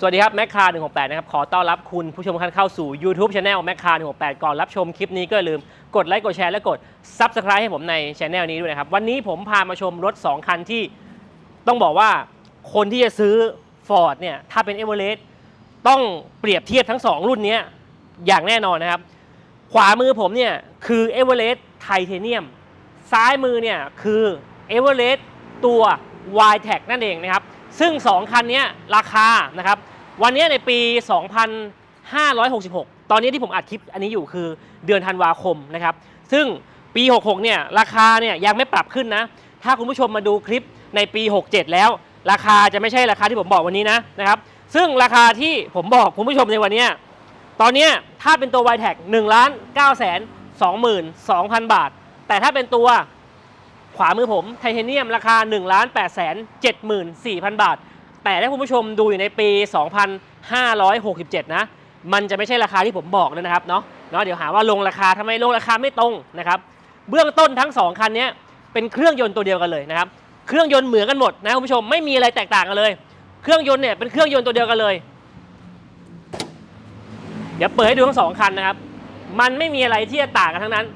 สวัสดีครับแมคคา168 นะครับ ขอต้อนรับคุณผู้ชมทุกท่านเข้าสู่ YouTube Channel แมคคา168 ก่อนรับชมคลิปนี้ก็อย่าลืมกดไลค์กดแชร์และกด Subscribe ให้ผมในช anel นี้ด้วยนะครับ วันนี้ผมพามาชมรถ 2 คันที่ต้องบอกว่าคนที่จะซื้อ Ford เนี่ย ถ้าเป็น e v e r e s t ต้องเปรียบเทียบทั้ง 2 รุ่นนี้อย่างแน่นอนนะครับ ขวามือผมเนี่ย คือ e v e r e s t Titanium ซ้ายมือเนี่ยคือ e v e r e s t ตัว y t e c นั่นเองนะครับ ซึ่ง 2 คันนี้ราคานะครับ วันนี้ในปี 2566 ตอนนี้ที่ผมอัดคลิปอันนี้อยู่คือเดือนธันวาคมนะครับ ซึ่งปี 66 เนี่ยราคาเนี่ยยังไม่ปรับขึ้นนะ ถ้าคุณผู้ชมมาดูคลิปในปี 67 แล้ว ราคาจะไม่ใช่ราคาที่ผมบอกวันนี้นะนะครับ ซึ่งราคาที่ผมบอกคุณผู้ชมในวันนี้ ตอนนี้ถ้าเป็นตัว y t e c 1ล้าน9แสน22,000 บาท แต่ถ้าเป็นตัว ขวามือผมไทเทเนียมราคา1ล้าน8แสน74,000 บาท แต่ถ้าคุณผู้ชมดูอยู่ในปี 2567 นะ มันจะไม่ใช่ราคาที่ผมบอกเลยนะครับเนาะเนาะเดี๋ยวหาว่าลงราคาทำไมลงราคาไม่ตรงนะครับเบื้องต้นทั้ง 2 คันนี้เป็นเครื่องยนต์ตัวเดียวกันเลยนะครับเครื่องยนต์เหมือนกันหมดนะคุณผู้ชมไม่มีอะไรแตกต่างกันเลย เครื่องยนต์เนี่ยเป็นเครื่องยนต์ตัวเดียวกันเลย เดี๋ยวเปิดให้ดูทั้งสองคันนะครับ มันไม่มีอะไรที่จะต่างกันทั้งนั้น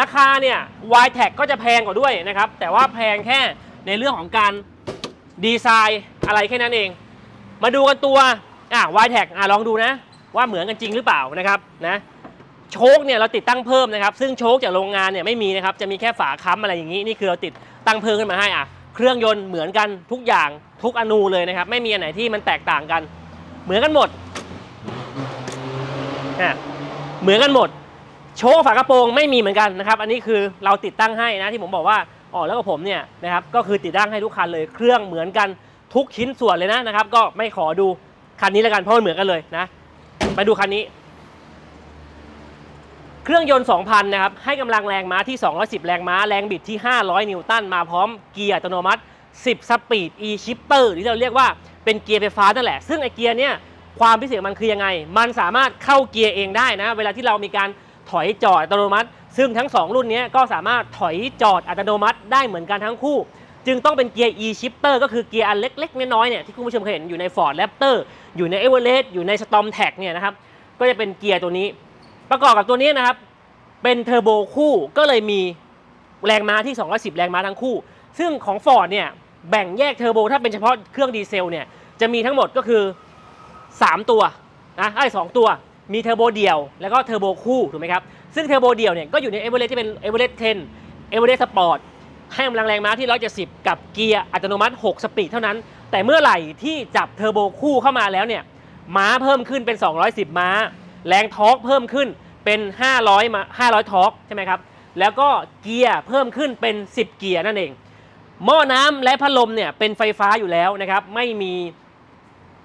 ราคาเนี่ย y t e c ก็จะแพงกว่าด้วยนะครับ แต่ว่าแพงแค่ในเรื่องของการดีไซน์อะไรแค่นั้นเอง มาดูกันตัวอะ y t e c อะลองดูนะ ว่าเหมือนกันจริงหรือเปล่านะครับนะโชคเนี่ยเราติดตั้งเพิ่มนะครับ ซึ่งโชคจากโรงงานเนี่ยไม่มีนะครับ จะมีแค่ฝาค้ำอะไรอย่างนี้นี่คือเราติดตั้งเพิ่มขึ้นมาให้อะเครื่องยนต์เหมือนกันทุกอย่างทุกอนูเลยนะครับ ไม่มีอันไหนที่มันแตกต่างกัน เหมือนกันหมดอะเหมือนกันหมด โชว์ฝากระโปรงไม่มีเหมือนกันนะครับ อันนี้คือเราติดตั้งให้นะที่ผมบอกว่าอ๋อแล้วก็ผมเนี่ยนะครับก็คือติดตั้งให้ทุกคันเลยเครื่องเหมือนกันทุกชิ้นส่วนเลยนะนะครับ ก็ไม่ขอดูคันนี้แล้วกันเพราะมันเหมือนกันเลยนะ ไปดูคันนี้ เครื่องยนต์ 2,000 นะครับ ให้กำลังแรงม้าที่ 210 แรงม้า แรงบิดที่ 500 นิวตัน มาพร้อมเกียร์อัตโนมัติ 10 สปีด e shifter ที่เราเรียกว่าเป็นเกียร์ไฟฟ้านั่นแหละ ซึ่งไอเกียร์เนี่ยความพิเศษมันคือยังไง มันสามารถเข้าเกียร์เองได้นะ เวลาที่เรามีการ ถอยจอดอัตโนมัติ ซึ่งทั้ง 2 รุ่นนี้ก็สามารถถอยจอดอัตโนมัติได้เหมือนกันทั้งคู่ จึงต้องเป็นเกียร์ e shifter ก็คือเกียร์อันเล็ก ๆ น้อยๆเนี่ยที่คุณผู้ชมเคยเห็นอยู่ใน Ford Raptor อยู่ใน Everest อยู่ใน Storm t a c เนี่ยนะครับก็จะเป็นเกียร์ตัวนี้ ประกอบกับตัวนี้นะครับเป็นเทอร์โบคู่ก็เลยมีแรงม้าที่ 210 แรงม้าทั้งคู่ ซึ่งของ Ford เนี่ยแบ่งแยกเทอร์โบถ้าเป็นเฉพาะเครื่องดีเซลเนี่ยจะมีทั้งหมดก็คือ 3 ตัวนะไอ้สองตัว มีเทอร์โบเดี่ยวแล้วก็เทอร์โบคู่ถูกไหมครับ ซึ่งเทอร์โบเดี่ยวเนี่ยก็อยู่ในเอเวอเรสที่เป็นเอเวอเรส10เอเวอเรสสปอร์ตให้กำลังแรงม้าที่ 170 กับเกียร์อัตโนมัติ 6 สปีดเท่านั้น แต่เมื่อไหร่ที่จับเทอร์โบคู่เข้ามาแล้วเนี่ยม้าเพิ่มขึ้นเป็น 210 ม้า แรงทอร์กเพิ่มขึ้นเป็น 500มา500ทอร์กใช่ไหมครับ แล้วก็เกียร์เพิ่มขึ้นเป็น 10 เกียร์นั่นเอง หม้อน้ำและพัดลมเนี่ยเป็นไฟฟ้าอยู่แล้วนะครับ ไม่มี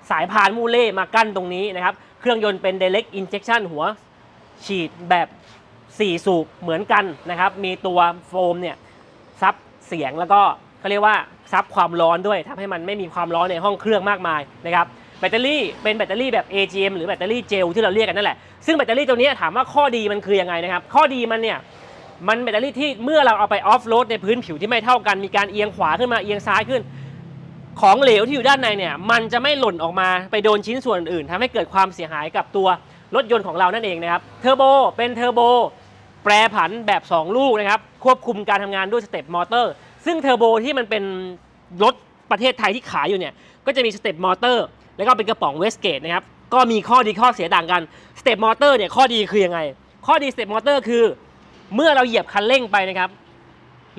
สายพานมูเล่มากั้นตรงนี้นะครับ เครื่องยนต์เป็น direct injection หัวฉีดแบบ 4 สูบเหมือนกันนะครับ มีตัวโฟมเนี่ยซับเสียงแล้วก็เขาเรียกว่าซับความร้อนด้วยทำให้มันไม่มีความร้อนในห้องเครื่องมากมายนะครับแบตเตอรี่เป็นแบตเตอรี่แบบ AGM หรือแบตเตอรี่เจลที่เราเรียกกันนั่นแหละ ซึ่งแบตเตอรี่ตัวนี้ถามว่าข้อดีมันคือยังไงนะครับ ข้อดีมันเนี่ย มันแบตเตอรี่ที่เมื่อเราเอาไปออฟโรดในพื้นผิวที่ไม่เท่ากัน มีการเอียงขวาขึ้นมาเอียงซ้ายขึ้น ของเหลวที่อยู่ด้านในเนี่ยมันจะไม่หล่นออกมาไปโดนชิ้นส่วนอื่นทำให้เกิดความเสียหายกับตัวรถยนต์ของเรานั่นเองนะครับเทอร์โบเป็นเทอร์โบแปรผันแบบ 2 ลูกนะครับควบคุมการทำงานด้วยสเต็ปมอเตอร์ ซึ่งเทอร์โบที่มันเป็นรถประเทศไทยที่ขายอยู่เนี่ยก็จะมีสเต็ปมอเตอร์แล้วก็เป็นกระป๋องเวสเกตนะครับก็มีข้อดีข้อเสียต่างกันสเต็ปมอเตอร์เนี่ยข้อดีคือยังไง ข้อดีสเต็ปมอเตอร์คือ เมื่อเราเหยียบคันเร่งไปนะครับ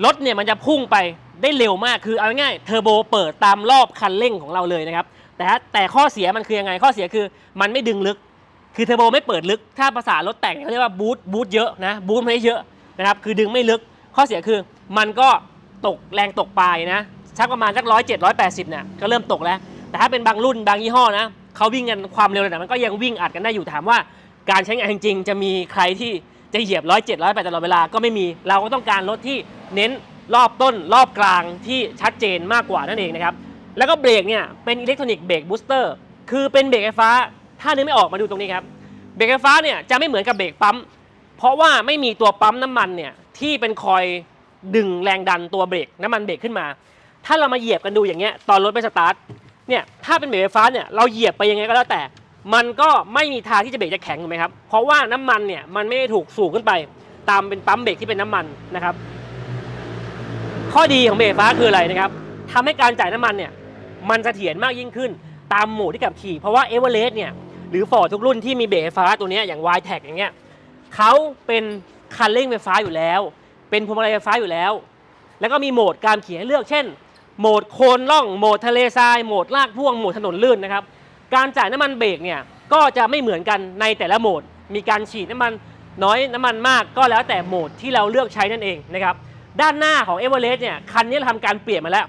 รถเนี่ยมันจะพุ่งไป ได้เร็วมากคือเอาง่ายๆเทอร์โบเปิดตามรอบคันเร่งของเราเลยนะครับแต่แต่ข้อเสียมันคือยังไงข้อเสียคือมันไม่ดึงลึก คือเทอร์โบไม่เปิดลึก ถ้าภาษารถแต่งเขาเรียกว่าบูทบูทเยอะนะบูทไม่เยอะนะครับคือดึงไม่ลึก ข้อเสียคือมันก็ตกแรงตกปลายนะชักประมาณสักร้อยเจ็ดร้อยแปดสิบเนี่ยก็เริ่มตกแล้ว แต่ถ้าเป็นบางรุ่นบางยี่ห้อนะเขาวิ่งกันความเร็วระดับมันก็ยังวิ่งอัดกันได้อยู่ถามว่าการใช้งานจริงๆจะมีใครที่จะเหยียบร้อยเจ็ดร้อยแปดตลอดเวลาก็ไม่มีเราก็ต้องการรถที่เน้น รอบต้นรอบกลางที่ชัดเจนมากกว่านั่นเองนะครับ แล้วก็เบรกเนี่ยเป็นอิเล็กทรอนิกส์เบรกบูสเตอร์คือเป็นเบรกไฟฟ้า ถ้านึกไม่ออกมาดูตรงนี้ครับ เบรกไฟฟ้าเนี่ยจะไม่เหมือนกับเบรกปั๊ม เพราะว่าไม่มีตัวปั๊มน้ำมันเนี่ยที่เป็นคอยดึงแรงดันตัวเบรกน้ำมันเบรกขึ้นมา ถ้าเรามาเหยียบกันดูอย่างเงี้ยตอนรถไม่สตาร์ท เนี่ยถ้าเป็นเบรกไฟฟ้าเนี่ยเราเหยียบไปยังไงก็แล้วแต่ มันก็ไม่มีทางที่จะเบรกจะแข็งถูกไหมครับ เพราะว่าน้ำมันเนี่ยมันไม่ได้ถูกสูบขึ้นไป ตามเป็นปั๊มเบรกที่เป็นน้ำมันนะครับ ข้อดีของเบรกฟ้าคืออะไรนะครับทำให้การจ่ายน้ำมันเนี่ยมันเสถียรมากยิ่งขึ้น ตามโหมดที่ขับขี่ เพราะว่าเอเวอเรสต์เนี่ยหรือฟอร์ทุกรุ่นที่มีเบรกฟ้าตัวนี้อย่าง y t e c อย่างเงี้ยเขาเป็นคันเร่งไฟฟ้าอยู่แล้ว เป็นพวงมาลัยไฟฟ้าอยู่แล้ว แล้วก็มีโหมดการขี่ให้เลือกเช่น โหมดโคนล่องโหมดทะเลทรายโหมดลากพ่วงโหมดถนนลื่นนะครับการจ่ายน้ำมันเบรกเนี่ยก็จะไม่เหมือนกันในแต่ละโหมด มีการฉีดน้ำมันน้อยน้ำมันมากก็แล้วแต่โหมดที่เราเลือกใช้นั่นเองนะครับ ด้านหน้าของ e v e r e s t เนี่ยคันนี้เราทำการเปลี่ยนมาแล้ว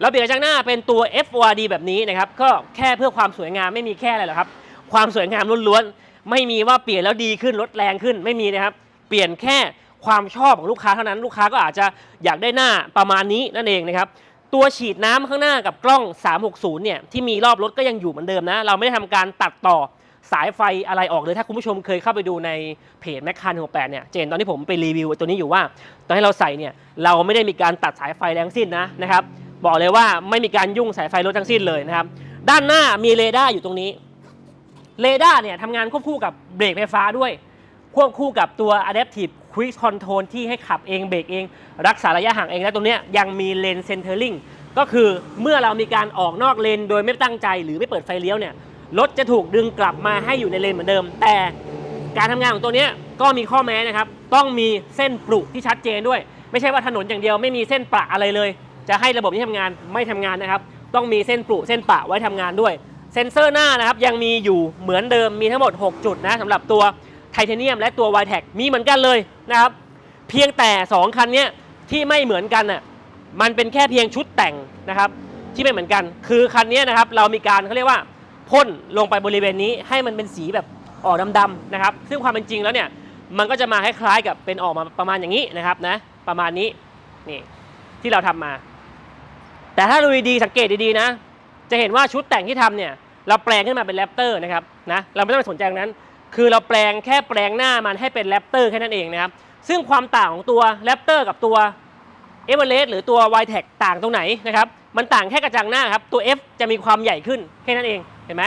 เราเปลี่ยนกระจังหน้าเป็นตัว FORD แบบนี้นะครับก็แค่เพื่อความสวยงามไม่มีแค่อะไรหรอกครับความสวยงามล้วนๆไม่มีว่าเปลี่ยนแล้วดีขึ้นลดแรงขึ้นไม่มีนะครับเปลี่ยนแค่ความชอบของลูกค้าเท่านั้นลูกค้าก็อาจจะอยากได้หน้าประมาณนี้นั่นเองนะครับตัวฉีดน้ำข้างหน้ากับกล้อง 360 เนี่ยที่มีรอบรถก็ยังอยู่เหมือนเดิมนะ เราไม่ได้ทำการตัดต่อ สายไฟอะไรออกเลยถ้าคุณผู้ชมเคยเข้าไปดูในเพจแมคคาน68เนี่ยเจนตอนที่ผมไปรีวิวตัวนี้อยู่ว่า ตอนที่เราใส่เนี่ยเราไม่ได้มีการตัดสายไฟแรงสิ้นนะนะครับบอกเลยว่าไม่มีการยุ่งสายไฟรถทั้งสิ้นเลยนะครับด้านหน้ามีเรดาร์อยู่ตรงนี้เรดาร์เนี่ยทำงานควบคู่กับเบรกไฟฟ้าด้วย ควบคู่กับตัว Adaptive Cruise Control ที่ให้ขับเองเบรกเอง รักษาระยะห่างเองและตรงเนี้ยยังมีเลน Centering ก็คือเมื่อเรามีการออกนอกเลนโดยไม่ตั้งใจหรือไม่เปิดไฟเลี้ยวเนี่ย รถจะถูกดึงกลับมาให้อยู่ในเลนเหมือนเดิม แต่การทำงานของตัวนี้ก็มีข้อแม้นะครับ ต้องมีเส้นปรุกที่ชัดเจนด้วย ไม่ใช่ว่าถนนอย่างเดียวไม่มีเส้นปะอะไรเลย จะให้ระบบนี้ทำงานไม่ทำงานนะครับ ต้องมีเส้นปรุกเส้นปะไว้ทำงานด้วย เซ็นเซอร์หน้านะครับยังมีอยู่เหมือนเดิมมีทั้งหมด 6 จุดนะสำหรับตัวไทเทเนียมและตัว y t e c มีเหมือนกันเลยนะครับ เพียงแต่ 2 คันนี้ที่ไม่เหมือนกันน่ะมันเป็นแค่เพียงชุดแต่งนะครับ ที่ไม่เหมือนกัน คือคันนี้นะครับเรามีการเขาเรียกว่า พ่นลงไปบริเวณนี้ให้มันเป็นสีแบบออกดำๆนะครับ ซึ่งความเป็นจริงแล้วเนี่ยมันก็จะมาคล้ายๆกับเป็นออกมาประมาณอย่างนี้นะครับนะประมาณนี้นี่ที่เราทำมา แต่ถ้าดูดีสังเกตดีๆนะ จะเห็นว่าชุดแต่งที่ทำเนี่ยเราแปลงขึ้นมาเป็นแรปเตอร์นะครับนะเราไม่ต้องไปสนใจตรงนั้น คือเราแปลงแค่แปลงหน้ามันให้เป็นแรปเตอร์แค่นั้นเองนะครับซึ่งความต่างของตัวแรปเตอร์กับตัวเอเวอเรสต์หรือตัว y t e c ต่างตรงไหนนะครับ มันต่างแค่กระจังหน้าครับ ตัว F จะมีความใหญ่ขึ้นแค่นั้นเอง เห็นไหม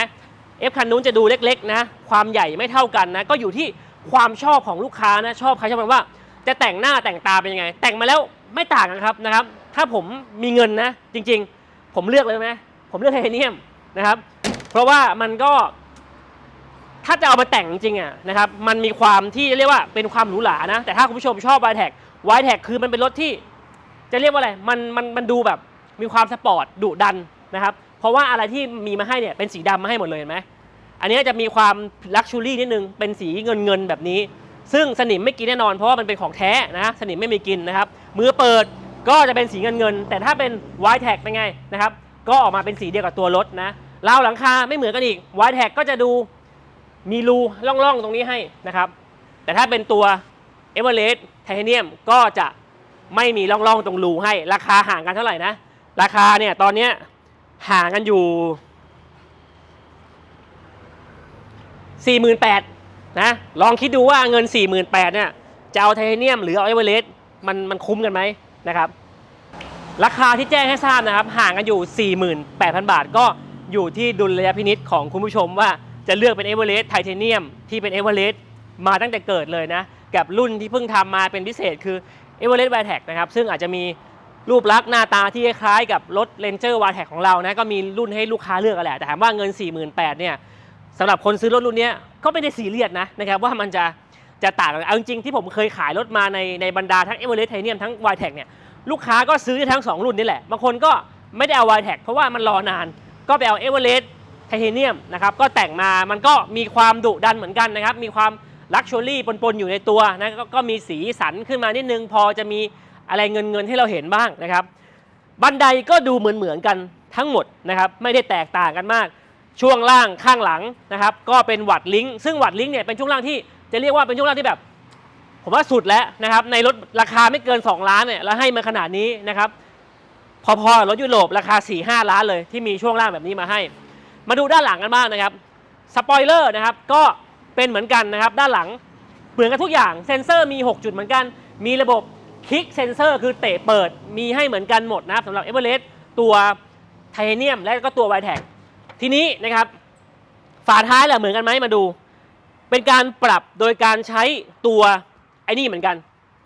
F คันนู้นจะดูเล็กๆนะ ความใหญ่ไม่เท่ากันนะ ก็อยู่ที่ความชอบของลูกค้านะ ชอบใครชอบมันว่า จะแต่งหน้าแต่งตาเป็นยังไง แต่งมาแล้วไม่ต่างกันครับนะครับ ถ้าผมมีเงินนะ จริง ๆ ผมเลือกเลยไหมผมเลือกไทเทเนียมนะครับ เพราะว่ามันก็ถ้าจะเอามาแต่งจริงๆอะนะครับ มันมีความที่เรียกว่าเป็นความหรูหรานะ แต่ถ้าคุณผู้ชมชอบ y t e c y t e c คือมันเป็นรถที่ จะเรียกว่าอะไร มันมันมันดูแบบ มีความสปอร์ตดุดันนะครับเพราะว่าอะไรที่มีมาให้เนี่ยเป็นสีดำมาให้หมดเลยเห็นไหมอันนี้จะมีความลักชูรี่นิดนึงเป็นสีเงินเงินแบบนี้ ซึ่งสนิมไม่กินแน่นอนเพราะว่ามันเป็นของแท้นะสนิมไม่มีกินนะครับมือเปิดก็จะเป็นสีเงินเงิน แต่ถ้าเป็น y t e c เป็นไงนะครับก็ออกมาเป็นสีเดียวกับตัวรถนะราวหลังคาไม่เหมือนกันอีก y t e c ก็จะดูมีรูล่องๆตรงนี้ให้นะครับ แต่ถ้าเป็นตัว e v e r e s t ไทเทเนียมก็จะไม่มีร่องๆตรงรูให้ราคาห่างกันเท่าไหร่นะ ราคาเนี่ยตอนเนี้ยห่างกันอยู่ 48,000นะลองคิดดูว่าเงิน 48,000เนี่ยจะเอาไทเทเนียมหรือเอาเอเวอเรสต์มันมันคุ้มกันไหมนะครับ ราคาที่แจ้งให้ทราบนะครับ ห่างกันอยู่ 48,000 บาท ก็อยู่ที่ดุลยพินิษของคุณผู้ชมว่าจะเลือกเป็นเอเวอเรสต์ไทเทเนียมที่เป็นเอเวอเรสต์มาตั้งแต่เกิดเลยนะ กับรุ่นที่เพิ่งทำมาเป็นพิเศษคือเอเวอเรสต์ไวแท็กนะครับ ซึ่งอาจจะมี รูปลักษณ์หน้าตาที่คล้ายกับรถเลนเจอร์ว t แท็กของเรานะก็มีรุ่นให้ลูกค้าเลือกแหละแต่ถามว่าเงิน 48,000เนี่ยสำหรับคนซื้อรถรุ่นนี้ก็ไม่ได้ซีเรียสนะนะครับว่ามันจะจะต่างกันเอาจริงที่ผมเคยขายรถมาในในบรรดาทั้งเอเวอเรสต์ไทเนียมทั้ง y t e c เนี่ยลูกค้าก็ซื้อทั้ง 2 รุ่นนี่แหละบางคนก็ไม่ได้เอา y t e c เพราะว่ามันรอนานก็ไปเอาเอเวอเรสต์ไทเทเนียมนะครับก็แต่งมามันก็มีความดุดันเหมือนกันนะครับมีความลักชัวรี่ปนๆอยู่ในตัวนะกก็มีสีสันขึ้นมานิดนึงพอจะมี อะไรเงินเงินให้เราเห็นบ้างนะครับบันไดก็ดูเหมือนเหมือนกันทั้งหมดนะครับไม่ได้แตกต่างกันมาก ช่วงล่างข้างหลังนะครับก็เป็นวัดลิงก์ซึ่งวัดลิงก์เนี่ยเป็นช่วงล่างที่จะเรียกว่าเป็นช่วงล่างที่แบบ ผมว่าสุดแล้วนะครับในรถราคาไม่เกิน 2 ล้านเนี่ยแล้วให้มาขนาดนี้นะครับพอๆรถยุโรปราคา 4-5 ล้านเลยที่มีช่วงล่างแบบนี้มาให้ มาดูด้านหลังกันบ้างนะครับสปอยเลอร์นะครับก็เป็นเหมือนกันนะครับด้านหลังเหมือนกันทุกอย่างเซ็นเซอร์มี 6 จุดเหมือนกัน มีระบบ คิกเซนเซอร์คือเตะเปิดมีให้เหมือนกันหมดนะครับสำหรับเอเวอเรสต์ตัวไทเทเนียมและก็ตัว y t e c ทีนี้นะครับฝาท้ายแหละเหมือนกันไหมมาดู เป็นการปรับโดยการใช้ตัวไอ้นี่เหมือนกัน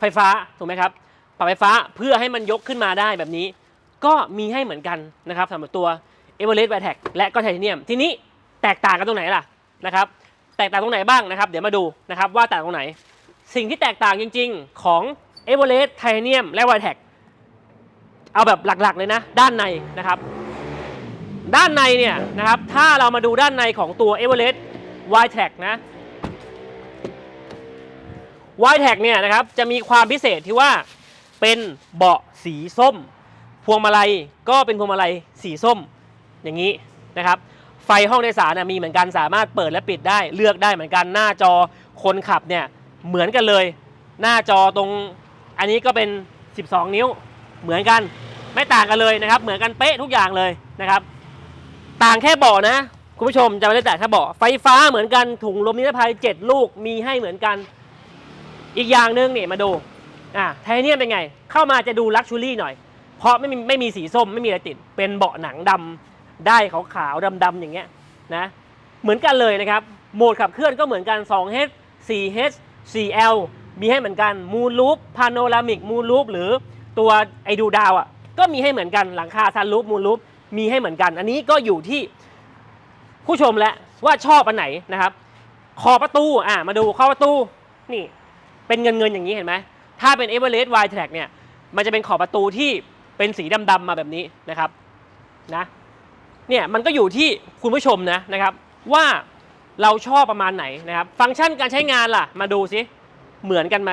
ไฟฟ้าถูกไหมครับปรับไฟฟ้าเพื่อให้มันยกขึ้นมาได้แบบนี้ ก็มีให้เหมือนกันนะครับสำหรับตัว e v e r e s t v i t e c และก็ไทเทเนียม ทีนี้แตกต่างกันตรงไหนล่ะนะครับแตกต่างตรงไหนบ้างนะครับ เดี๋ยวมาดูนะครับว่าแตกตรงไหน สิ่งที่แตกต่างจริง ๆ ของ e v e r e s t ไทเทเนียมและ v i t e c เอาแบบหลักๆเลยนะ ด้านในนะครับ ด้านในเนี่ยนะครับ ถ้าเรามาดูด้านในของตัว e v e r e s t w i t e c นะ w i t e c เนี่ยนะครับ จะมีความพิเศษที่ว่าเป็นเบาะสีส้ม พวงมาลัยก็เป็นพวงมาลัยสีส้มอย่างนี้นะครับ ไฟห้องโดยสารนะมีเหมือนกันสามารถเปิดและปิดได้เลือกได้เหมือนกันหน้าจอคนขับเนี่ยเหมือนกันเลย หน้าจอตรง อันนี้ก็เป็น 12 นิ้วเหมือนกันไม่ต่างกันเลยนะครับ เหมือนกันเป๊ะทุกอย่างเลยนะครับ ต่างแค่เบาะนะ คุณผู้ชมจะไม่ได้แต่แค่เบาะไฟฟ้าเหมือนกันถุงลมนิรภัย 7 ลูกมีให้เหมือนกัน อีกอย่างหนึ่งนี่ยมาดูอ่าไทเนียมเป็นไง เข้ามาจะดูลักชูรี่หน่อย เพราะไม่มีไม่มีสีส้มไม่มีอะไรติด เป็นเบาะหนังดำได้ขาวๆดำๆอย่างเงี้ยนะเหมือนกันเลยนะครับโหมดขับเคลื่อนก็เหมือนกัน 2H 4H 4L มีให้เหมือนกันมูลลูปพาโนรามิกมูลลูปหรือตัวไอดูดาวอะก็มีให้เหมือนกันหลังคาซันลูปมูลลูปมีให้เหมือนกัน อันนี้ก็อยู่ที่ผู้ชมแหละว่าชอบอันไหนนะครับ ขอบประตูอ่ามาดูขอประตูนี่ เป็นเงินเงินอย่างนี้เห็นไหมถ้าเป็น e v e r e s t w i t e c เนี่ยมันจะเป็นขอบประตูที่เป็นสีดำๆมาแบบนี้นะครับนะเนี่ยมันก็อยู่ที่คุณผู้ชมนะนะครับ ว่าเราชอบประมาณไหนนะครับ ฟังก์ชันการใช้งานล่ะ มาดูสิ เหมือนกันไหม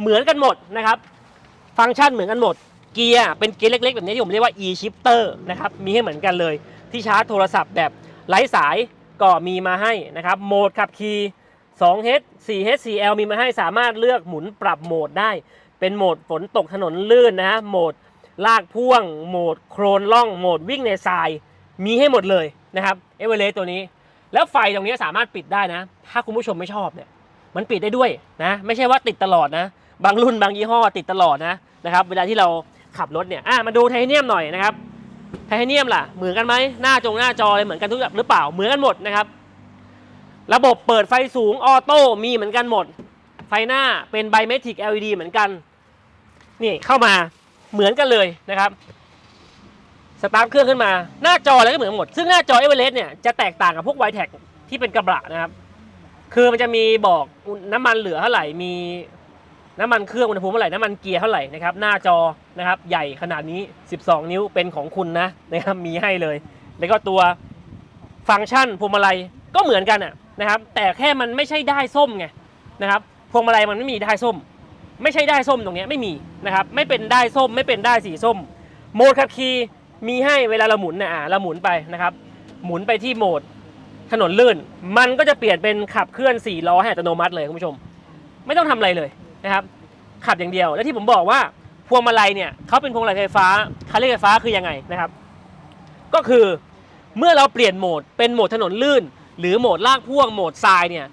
เหมือนกันหมดนะครับ ฟังก์ชันเหมือนกันหมด เกียร์เป็นเกียร์เล็กๆ แบบนี้ที่ผมเรียกว่า e shifter นะครับ มีให้เหมือนกันเลย ที่ชาร์จโทรศัพท์แบบไร้สายก็มีมาให้นะครับ โหมดขับขี่ 2H 4H 4L มีมาให้สามารถเลือกหมุนปรับโหมดได้ เป็นโหมดฝนตกถนนลื่นนะฮะ โหมดลากพ่วง โหมดโครนล่อง โหมดวิ่งในทราย มีให้หมดเลยนะครับ เอเวอเรสต์ตัวนี้ แล้วไฟตรงนี้สามารถปิดได้นะ ถ้าคุณผู้ชมไม่ชอบเนี่ย มันปิดได้ด้วยนะไม่ใช่ว่าติดตลอดนะ บางรุ่นบางยี่ห้อติดตลอดนะนะครับเวลาที่เราขับรถเนี่ยอะมาดูไทเทเนียมหน่อยนะครับไทเทเนียมล่ะเหมือนกันไหมหน้าจงหน้าจออะไรเหมือนกันทุกอย่างหรือเปล่าเหมือนกันหมดนะครับ ระบบเปิดไฟสูงออโต้มีเหมือนกันหมด ไฟหน้าเป็นไบเมทริก LED เหมือนกันนี่เข้ามาเหมือนกันเลยนะครับสตาร์ทเครื่องขึ้นมาหน้าจออะไรก็เหมือนหมด ซึ่งหน้าจอเอเวอเรสต์เนี่ยจะแตกต่างกับพวกไวแท็กที่เป็นกระบะนะครับ คือมันจะมีบอกน้ำมันเหลือเท่าไหร่มีน้ำมันเครื่องอุณหภูมิเท่าไหร่น้ำมันเกียร์เท่าไหร่นะครับหน้าจอนะครับใหญ่ขนาดนี้ 12 นิ้วเป็นของคุณนะนะครับมีให้เลย แล้วก็ตัวฟังก์ชันพวงมาลัยก็เหมือนกันอะนะครับ แต่แค่มันไม่ใช่ได้ส้มไงนะครับพวงมาลัยมันไม่มีได้ส้ม ไม่ใช่ได้ส้มตรงนี้ไม่มีนะครับไม่เป็นได้ส้มไม่เป็นได้สีส้ม โหมดขับขี่มีให้เวลาเราหมุนเนี่ยอ่าเราหมุนไปนะครับหมุนไปที่โหมด ถนนลื่น มันก็จะเปลี่ยนเป็นขับเคลื่อน4ล้อให้อัตโนมัติเลยคุณผู้ชม ไม่ต้องทำอะไรเลยนะครับขับอย่างเดียว และที่ผมบอกว่าพวงมาลัยเนี่ยเขาเป็นพวงมาลัยไฟฟ้าคันเร่งไฟฟ้าคือยังไงนะครับ ก็คือเมื่อเราเปลี่ยนโหมดเป็นโหมดถนนลื่น หรือโหมดลากพ่วงโหมดทรายเนี่ย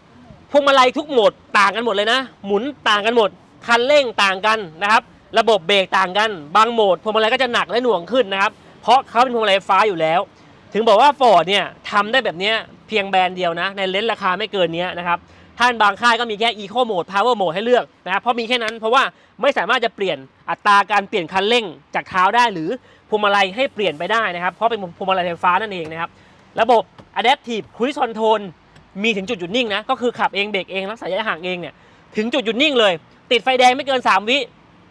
พวงมาลัยทุกโหมดต่างกันหมดเลยนะ หมุนต่างกันหมด คันเร่งต่างกันนะครับ ระบบเบรกต่างกัน บางโหมดพวงมาลัยก็จะหนักและหน่วงขึ้นนะครับ เพราะเขาเป็นพวงมาลัยไฟฟ้าอยู่แล้ว ถึงบอกว่าฟอร์ดเนี่ยทำได้แบบเนี้ย เพียงแบรนด์เดียวนะ ในเลนส์ราคาไม่เกินนี้นะครับท่านบางค่ายก็มีแค่ Eco Mode Power Mode ให้เลือกนะครับเพราะมีแค่นั้นเพราะว่าไม่สามารถจะเปลี่ยนอัตราการเปลี่ยนคันเร่งจากเท้าได้หรือพวงมาลัยให้เปลี่ยนไปได้นะครับ เพราะเป็นพวงมาลัยไฟฟ้านั่นเองนะครับ ระบบ Adaptive Cruise Control มีถึงจุดหยุดนิ่งนะก็คือขับเองเบรกเองรักษาระยะห่างเองเนี่ยถึงจุดหยุดนิ่งเลย ติดไฟแดงไม่เกิน 3 วิ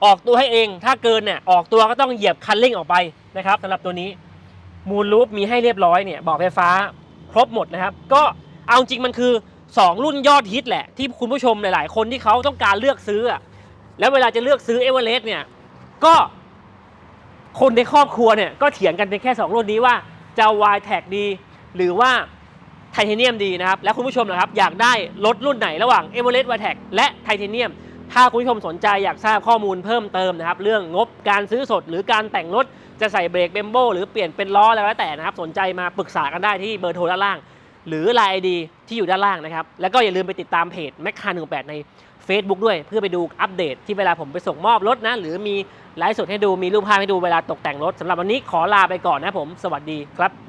ออกตัวให้เอง ถ้าเกินเนี่ยออกตัวก็ต้องเหยียบคันเร่งออกไปนะครับสำหรับตัวนี้มูลลูปมีให้เรียบร้อยเนี่ยบอกไฟฟ้า ครบหมดนะครับ ก็เอาจริงมันคือ 2 รุ่นยอดฮิตแหละ ที่คุณผู้ชมหลาย ๆ คนที่เขาต้องการเลือกซื้อ แล้วเวลาจะเลือกซื้อเอเวอเรสต์เนี่ยก็คนในครอบครัวเนี่ยก็เถียงกันเป็นแค่ 2 รุ่นนี้ว่าจะ Y t a g ดี หรือว่าไทเทเนียมดีนะครับ แล้วคุณผู้ชมนะครับอยากได้รถรุ่นไหนระหว่าง e v e r e s t Y t a g และไทเทเนียม ถ้าคุณผู้ชมสนใจอยากทราบข้อมูลเพิ่มเติมนะครับเรื่องงบการซื้อสดหรือการแต่งรถจะใส่เบรกเบมโบหรือเปลี่ยนเป็นล้ออะไรก็แล้วแต่นะครับสนใจมาปรึกษากันได้ที่เบอร์โทรด้านล่าง หรือ Line ID ที่อยู่ด้านล่างนะครับแล้วก็อย่าลืมไปติดตามเพจแมคคา168ใน Facebook ด้วยเพื่อไปดูอัปเดตที่เวลาผมไปส่งมอบรถนะ หรือมีไลฟ์สดให้ดูมีรูปภาพให้ดูเวลาตกแต่งรถสำหรับวันนี้ขอลาไปก่อนนะผม สวัสดีครับ